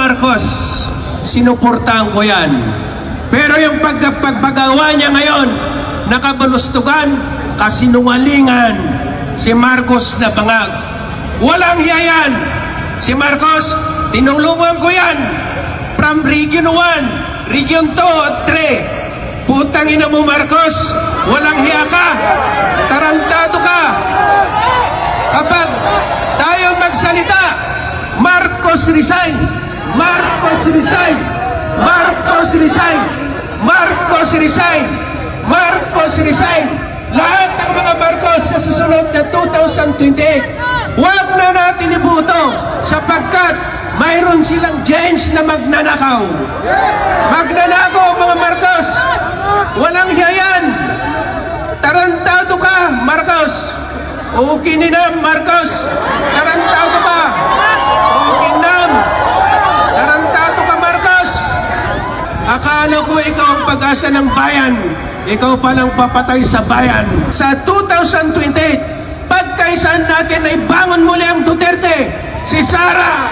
Marcos, sinuportahan ko yan. Pero yung pagpagpagawa niya ngayon, nakabalustugan, kasinungalingan, si Marcos na bangag. Walang hiyayan. Si Marcos, tinulungan ko yan. From Region 1, Region 2 at 3. Putang ina mo Marcos, walang hiya ka. Tarantado ka. Kapag tayo magsalita, Marcos resign! Resign! Marcos resign! Marcos resign! Marcos resign! Lahat ng mga Marcos sa susunod na 2028, huwag na natin ibuto sapagkat mayroon silang James na magnanakaw. Magnanakaw mga Marcos! Walang hiyayan! Tarantado ka, Marcos! Okay ni na, Marcos! Tarantado ka! Okay na! Tarantado ka, Marcos! Akala ko ikaw ang pag-asa ng bayan. Ikaw palang papatay sa bayan. Sa 2028, pagkaisaan natin na ibangon muli ang Duterte. Si Sara,